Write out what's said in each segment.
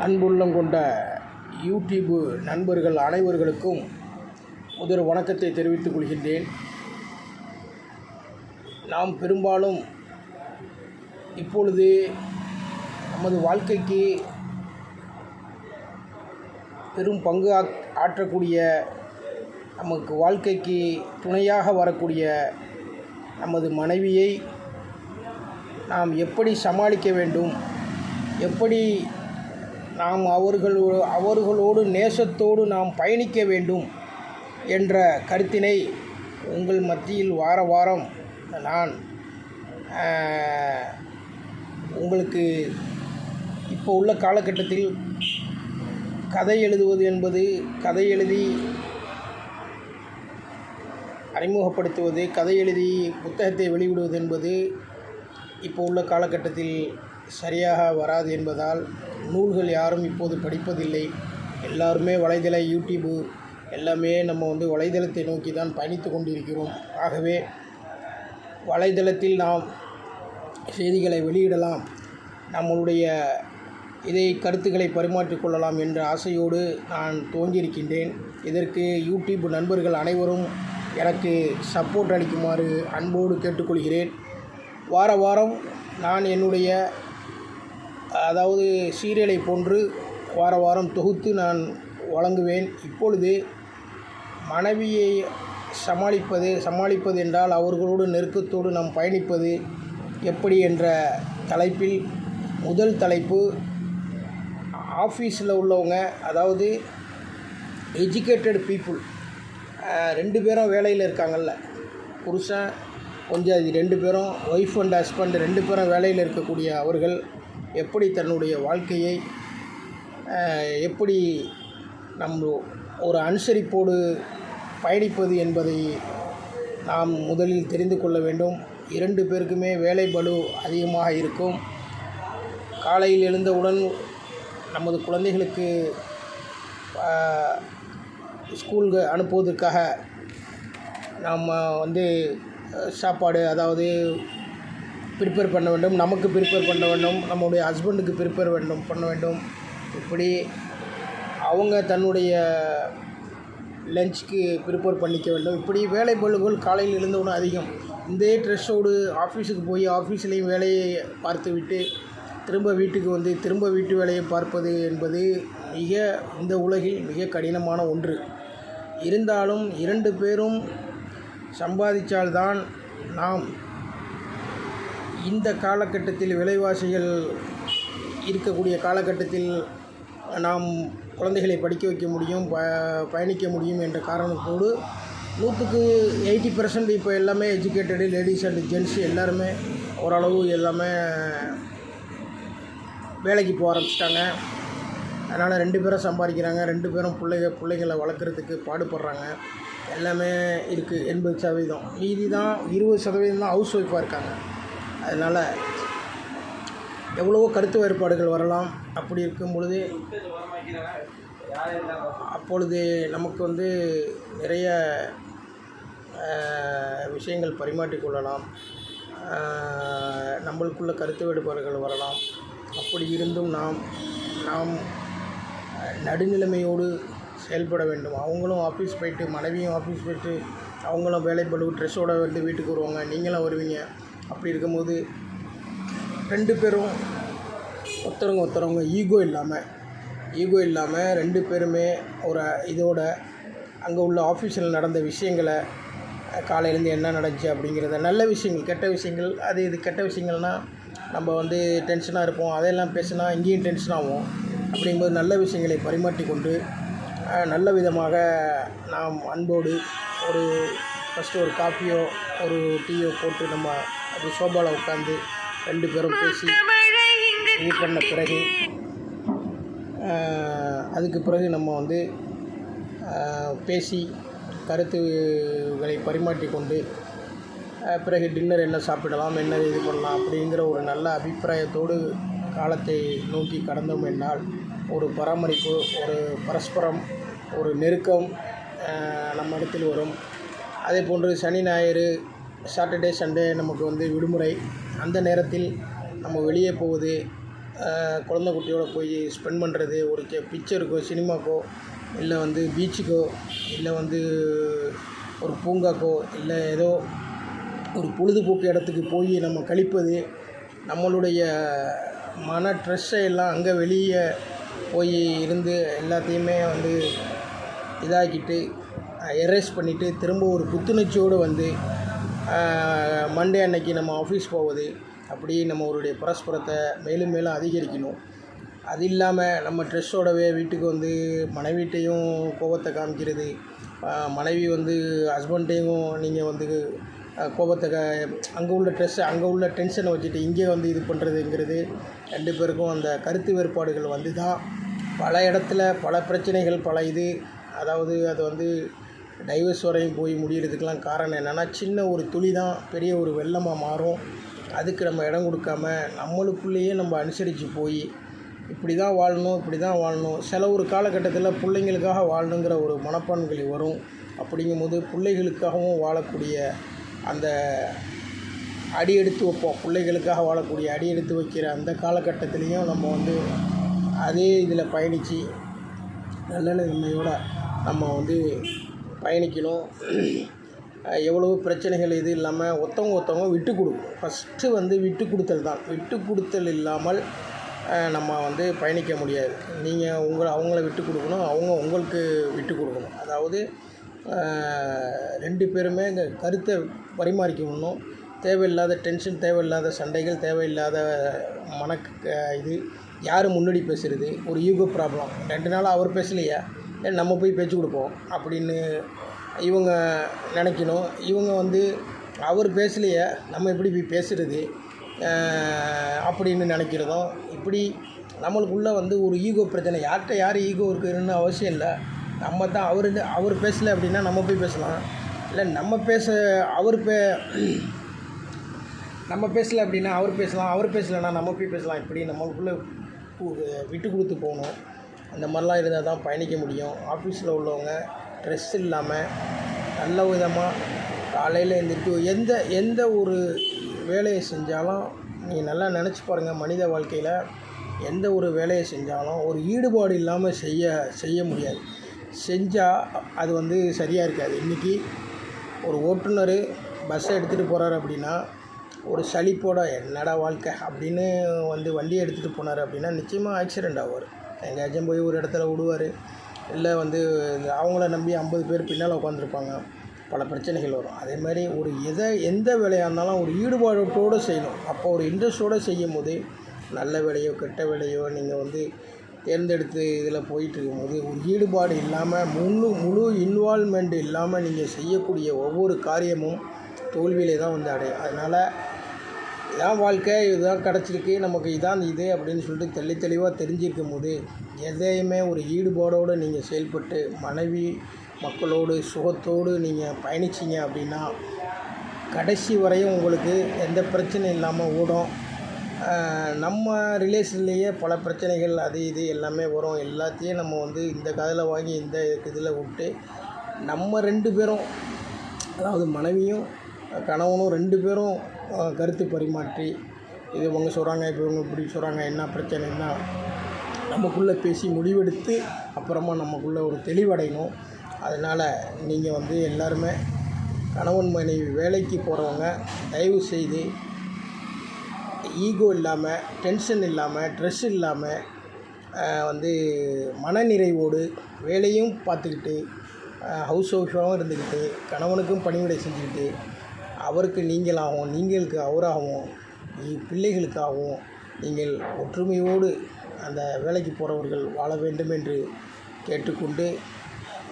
அன்புள்ளம் கொண்ட யூடியூப்பு நண்பர்கள் அனைவர்களுக்கும் முதல் வணக்கத்தை தெரிவித்துக் கொள்கின்றேன். நாம் பெரும்பாலும் இப்பொழுது நமது வாழ்க்கைக்கு பெரும் பங்கு ஆக்- ஆற்றக்கூடிய நமக்கு வாழ்க்கைக்கு துணையாக வரக்கூடிய நமது மனைவியை நாம் எப்படி சமாளிக்க வேண்டும் எப்படி நாம் அவர்களோ அவர்களோடு நேசத்தோடு நாம் பயணிக்க வேண்டும் என்ற கருத்தினை உங்கள் மத்தியில் வார வாரம் நான் உங்களுக்கு இப்போ உள்ள காலகட்டத்தில் கதை எழுதுவது என்பது கதை எழுதி அறிமுகப்படுத்துவது கதை எழுதி புத்தகத்தை வெளியிடுவது என்பது இப்போ உள்ள காலகட்டத்தில் சரியாக வராது என்பதால் நூல்கள் யாரும் இப்போது படிப்பதில்லை. எல்லாருமே வலைதள யூடியூபு. எல்லாமே நம்ம வந்து வலைதளத்தை நோக்கி தான் பயணித்து கொண்டிருக்கிறோம். ஆகவே வலைதளத்தில் நாம் செய்திகளை வெளியிடலாம். நம்மளுடைய இதை கருத்துக்களை பரிமாற்றிக்கொள்ளலாம் என்ற ஆசையோடு நான் துவங்கியிருக்கின்றேன். இதற்கு யூடியூப் நண்பர்கள் அனைவரும் எனக்கு சப்போர்ட் அளிக்குமாறு அன்போடு கேட்டுக்கொள்கிறேன். வார வாரம் நான் என்னுடைய அதாவது சீரியலை போன்று வார வாரம் தொகுத்து நான் வழங்குவேன். இப்பொழுது மனைவியை சமாளிப்பது சமாளிப்பது என்றால் அவர்களோடு நெருக்கத்தோடு நாம் பயணிப்பது எப்படி என்ற தலைப்பில் முதல் தலைப்பு ஆஃபீஸில் உள்ளவங்க அதாவது எஜுகேட்டட் பீப்புள் ரெண்டு பேரும் வேலையில் இருக்காங்கல்ல. புருஷன் கொஞ்சம் அது ரெண்டு பேரும் ஒய்ஃப் அண்ட் ஹஸ்பண்ட் ரெண்டு பேரும் வேலையில் இருக்கக்கூடிய அவர்கள். எப்படி தன்னுடைய வாழ்க்கையை எப்படி நம்ம ஒரு அனுசரிப்போடு பயணிப்பது என்பதை நாம் முதலில் தெரிந்து கொள்ள வேண்டும். இரண்டு பேருக்குமே வேலை பலு அதிகமாக இருக்கும். காலையில் எழுந்தவுடன் நமது குழந்தைகளுக்கு ஸ்கூலுக்கு அனுப்புவதற்காக நாம் வந்து சாப்பாடு அதாவது ப்ரிப்பேர் பண்ண வேண்டும் நமக்கு ப்ரிப்பேர் பண்ண வேண்டும் நம்முடைய ஹஸ்பண்டுக்கு ப்ரிப்பேர் வேண்டும் பண்ண வேண்டும். இப்படி அவங்க தன்னுடைய லஞ்சுக்கு ப்ரிப்பேர் பண்ணிக்க வேண்டும். இப்படி வேலை பளுகள் காலையில் எழுந்தவுடன் அதிகம். இந்த ட்ரெஸ்ஸோடு ஆஃபீஸுக்கு போய் ஆஃபீஸ்லேயும் வேலையை பார்த்துவிட்டு திரும்ப வீட்டுக்கு வந்து திரும்ப வீட்டு வேலையை பார்ப்பது என்பது மிக இந்த உலகில் மிக கடினமான ஒன்று. இருந்தாலும் இரண்டு பேரும் சம்பாதிச்சால்தான் நாம் இந்த காலகட்டத்தில் விலைவாசிகள் இருக்கக்கூடிய காலகட்டத்தில் நாம் குழந்தைகளை படிக்க வைக்க முடியும் ப பயணிக்க முடியும் என்ற காரணத்தோடு நூற்றுக்கு எயிட்டி பர்சன்ட் இப்போ எல்லாமே எஜுகேட்டடு லேடிஸ் அண்ட் ஜென்ட்ஸ் எல்லாருமே ஓரளவு எல்லாமே வேலைக்கு போக ஆரம்பிச்சிட்டாங்க. அதனால் ரெண்டு பேரும் சம்பாதிக்கிறாங்க ரெண்டு பேரும் பிள்ளைங்க பிள்ளைங்களை வளர்க்குறதுக்கு பாடுபடுறாங்க. எல்லாமே இருக்குது எண்பது சதவீதம். மீதி தான் இருபது சதவீதம் தான் ஹவுஸ் ஒய்ஃபாக இருக்காங்க. அதனால் எவ்வளவோ கருத்து வேறுபாடுகள் வரலாம். அப்படி இருக்கும் பொழுது அப்பொழுது நமக்கு வந்து நிறைய விஷயங்கள் பரிமாற்றிக்கொள்ளலாம் நம்மளுக்குள்ள கருத்து வேறுபாடுகள் வரலாம். அப்படி இருந்தும் நாம் நாம் நடுநிலைமையோடு செயல்பட வேண்டும். அவங்களும் ஆஃபீஸ் போயிட்டு மனைவியும் ஆஃபீஸ் போயிட்டு அவங்களும் வேலை பளு ட்ரெஸ்ஸோடு வந்து வீட்டுக்கு வருவாங்க. நீங்களும் வருவீங்க. அப்படி இருக்கும்போது ரெண்டு பேரும் ஒருத்தரவங்க ஒருத்தரவங்க ஈகோ இல்லாமல் ஈகோ இல்லாமல் ரெண்டு பேருமே ஒரு இதோட அங்கே உள்ள ஆஃபீஸில் நடந்த விஷயங்களை காலையிலேருந்து என்ன நடந்துச்சு அப்படிங்கிறத நல்ல விஷயங்கள் கெட்ட விஷயங்கள் அது இது கெட்ட விஷயங்கள்னால் நம்ம வந்து டென்ஷனாக இருப்போம். அதையெல்லாம் பேசினா இங்கேயும் டென்ஷன் ஆகும். அப்படிங்கும்போது நல்ல விஷயங்களை பரிமாற்றி கொண்டு நல்ல விதமாக நாம் அன்போடு ஒரு ஃபஸ்ட்டு ஒரு காஃபியோ ஒரு டீயோ போட்டு நம்ம அப்படி சோபாவில் உட்காந்து ரெண்டு பேரும் பேசி இது பண்ண பிறகு அதுக்கு பிறகு நம்ம வந்து பேசி கருத்துகளை பரிமாற்றி கொண்டு ஆஹ், பிறகு டின்னர் என்ன சாப்பிடலாம் என்ன இது பண்ணலாம் அப்படிங்கிற ஒரு நல்ல அபிப்பிராயத்தோடு காலத்தை நோக்கி கடந்தோம் என்றால் ஒரு பராமரிப்பு ஒரு பரஸ்பரம் ஒரு நெருக்கம் நம்ம இடத்தில் வரும். அதே போன்று சனி ஞாயிறு சாட்டர்டே சண்டே நமக்கு வந்து விடுமுறை. அந்த நேரத்தில் நம்ம வெளியே போவது குழந்த குட்டியோட போய் ஸ்பெண்ட் பண்ணுறது ஒரு கே பிக்சருக்கோ சினிமாக்கோ இல்லை வந்து பீச்சுக்கோ இல்லை வந்து ஒரு பூங்காக்கோ இல்லை ஏதோ ஒரு பொழுதுபோக்கு இடத்துக்கு போய் நம்ம கழிப்பது நம்மளுடைய மன ட்ரெஸ்ஸை எல்லாம் அங்கே வெளியே போய் இருந்து எல்லாத்தையுமே வந்து இதாக்கிட்டு எரேஸ் பண்ணிவிட்டு திரும்ப ஒரு புத்துணர்ச்சியோடு வந்து மண்டே அன்னைக்கு நம்ம ஆஃபீஸ் போவது அப்படி நம்மளுடைய பரஸ்பரத்தை மேலும் மேலும் அதிகரிக்கணும். அது இல்லாமல் நம்ம ட்ரெஸ்ஸோடவே வீட்டுக்கு வந்து மனைவிட்டையும் கோபத்தை காமிக்கிறது. மனைவி வந்து ஹஸ்பண்டையும் நீங்கள் வந்து கோபத்தை க அங்கே உள்ள ட்ரெஸ்ஸை அங்கே உள்ள டென்ஷனை வச்சுட்டு இங்கே வந்து இது பண்ணுறதுங்கிறது ரெண்டு பேருக்கும் அந்த கருத்து வேறுபாடுகள் வந்து தான் பல இடத்துல பல பிரச்சனைகள் பல இது அதாவது அது வந்து டைவர்ஸ் வரையும் போய் முடிகிறதுக்கெலாம் காரணம் என்னென்னா சின்ன ஒரு துளி தான் பெரிய ஒரு வெள்ளமாக மாறும். அதுக்கு நம்ம இடம் கொடுக்காம நம்மளுக்குள்ளேயே நம்ம அனுசரித்து போய் இப்படி தான் வாழணும் இப்படி தான் வாழணும். சில ஒரு காலகட்டத்தில் பிள்ளைங்களுக்காக வாழணுங்கிற ஒரு மனப்பான்கள் வரும். அப்படிங்கும்போது பிள்ளைகளுக்காகவும் வாழக்கூடிய அந்த அடி எடுத்து வைப்போம். பிள்ளைகளுக்காக வாழக்கூடிய அடி எடுத்து வைக்கிற அந்த காலகட்டத்துலேயும் நம்ம வந்து அதே இதில் பயணித்து நல்ல நிலைமையோடு நம்ம வந்து பயணிக்கணும். எவ்வளவு பிரச்சனைகள் இது இல்லாமல் ஒருத்தவங்க ஒருத்தவங்க விட்டு கொடுக்கணும். ஃபஸ்ட்டு வந்து விட்டு கொடுத்தல் தான். விட்டு கொடுத்தல் இல்லாமல் நம்ம வந்து பயணிக்க முடியாது. நீங்கள் உங்களை அவங்கள விட்டு கொடுக்கணும். அவங்க உங்களுக்கு விட்டு கொடுக்கணும். அதாவது ரெண்டு பேருமே இந்த கருத்தை பரிமாறிக்கணும் தேவையில்லாத டென்ஷன் தேவையில்லாத சண்டைகள் தேவையில்லாத மன இது யார் முன்னாடி பேசுகிறது ஒரு ஈகோ ப்ராப்ளம் ரெண்டு நாளாக அவர் பேசலையா? நம்ம போய் பேச்சு கொடுப்போம் அப்படின்னு இவங்க நினைக்கணும். இவங்க வந்து அவர் பேசலையே நம்ம எப்படி போய் பேசுகிறது அப்படின்னு நினைக்கிறதும் இப்படி நம்மளுக்குள்ளே வந்து ஒரு ஈகோ பிரச்சனை. யார்கிட்ட யார் ஈகோ இருக்குதுன்னு அவசியம் இல்லை. நம்ம தான் அவர் அவர் பேசலை அப்படின்னா நம்ம போய் பேசலாம். இல்லை நம்ம பேச அவர் பே நம்ம பேசலை அப்படின்னா அவர் பேசலாம் அவர் பேசலைன்னா நம்ம போய் பேசலாம். இப்படி நம்மளுக்குள்ளே விட்டு கொடுத்து போகணும். அந்த மாதிரிலாம் இருந்தால் தான் பயணிக்க முடியும். ஆஃபீஸில் உள்ளவங்க ஸ்ட்ரெஸ் இல்லாமல் நல்ல விதமாக காலையில் எழுந்திரிச்சு எந்த எந்த ஒரு வேலையை செஞ்சாலும் நீங்கள் நல்லா நினச்சி பாருங்கள் மனித வாழ்க்கையில் எந்த ஒரு வேலையை செஞ்சாலும் ஒரு ஈடுபாடு இல்லாமல் செய்ய செய்ய முடியாது. செஞ்சால் அது வந்து சரியாக இருக்காது. இன்றைக்கி ஒரு ஓட்டுநர் பஸ்ஸை எடுத்துகிட்டு போகிறாரு அப்படின்னா ஒரு சலிப்போட என்னடா வாழ்க்கை அப்படின்னு வந்து வண்டியை எடுத்துகிட்டு போனார் அப்படின்னா நிச்சயமாக ஆக்சிடெண்ட் ஆவார். எங்கேயாச்சும் போய் ஒரு இடத்துல விடுவார். இல்லை வந்து அவங்கள நம்பி ஐம்பது பேர் பின்னால் உட்காந்துருப்பாங்க பல பிரச்சனைகள் வரும். அதே மாதிரி ஒரு எதை எந்த வேலையாக இருந்தாலும் ஒரு ஈடுபாட்டோடு செய்யணும். அப்போ ஒரு இன்ட்ரெஸ்ட்டோடு செய்யும் போது நல்ல வேலையோ கெட்ட வேலையோ நீங்கள் வந்து தேர்ந்தெடுத்து இதில் போயிட்டுருக்கும்போது ஒரு ஈடுபாடு இல்லாமல் முழு முழு இன்வால்மெண்ட் இல்லாமல் நீங்கள் செய்யக்கூடிய ஒவ்வொரு காரியமும் தோல்வியிலே தான் வந்து அடையும் அதனால் இதான் வாழ்க்கை இதுதான் கிடச்சிருக்கு. நமக்கு இதான் இது அப்படின்னு சொல்லிட்டு தெளி தெளிவாக தெரிஞ்சிருக்கும் போது எதையுமே ஒரு ஈடுபாடோடு நீங்கள் செயல்பட்டு மனைவி மக்களோடு சுகத்தோடு நீங்கள் பயணிச்சிங்க அப்படின்னா கடைசி வரையும் உங்களுக்கு எந்த பிரச்சனையும் இல்லாமல் ஓடும். நம்ம ரிலேஷன்லேயே பல பிரச்சனைகள் அது இது எல்லாமே வரும். எல்லாத்தையும் நம்ம வந்து இந்த காதில் வாங்கி இந்த இதில் விட்டு நம்ம ரெண்டு பேரும் அதாவது மனைவியும் கணவனும் ரெண்டு பேரும் கருத்து பரிமாற்றி இது இவங்க சொல்கிறாங்க இப்போ இவங்க இப்படி சொல்கிறாங்க என்ன பிரச்சனைன்னா நமக்குள்ளே பேசி முடிவெடுத்து அப்புறமா நமக்குள்ளே ஒரு தெளிவடையணும். அதனால் நீங்கள் வந்து எல்லாருமே கணவன் மனைவி வேலைக்கு போகிறவங்க தயவு செய்து ஈகோ இல்லாமல் டென்ஷன் இல்லாமல் ட்ரெஸ் இல்லாமல் வந்து மனநிறைவோடு வேலையும் பார்த்துக்கிட்டு ஹவுஸ் ஒய்ஃபாகவும் இருந்துக்கிட்டு கணவனுக்கும் பணிவிடை செஞ்சுக்கிட்டு அவருக்கு நீங்களாகவும் நீங்களுக்கு அவராகவும் பிள்ளைகளுக்காகவும் நீங்கள் ஒற்றுமையோடு அந்த வேலைக்கு போகிறவர்கள் வாழ வேண்டும் என்று கேட்டுக்கொண்டு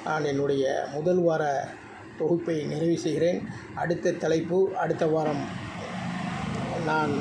நான் என்னுடைய முதல் வார தொகுப்பை நிறைவு செய்கிறேன். அடுத்த தலைப்பு அடுத்த வாரம் நான்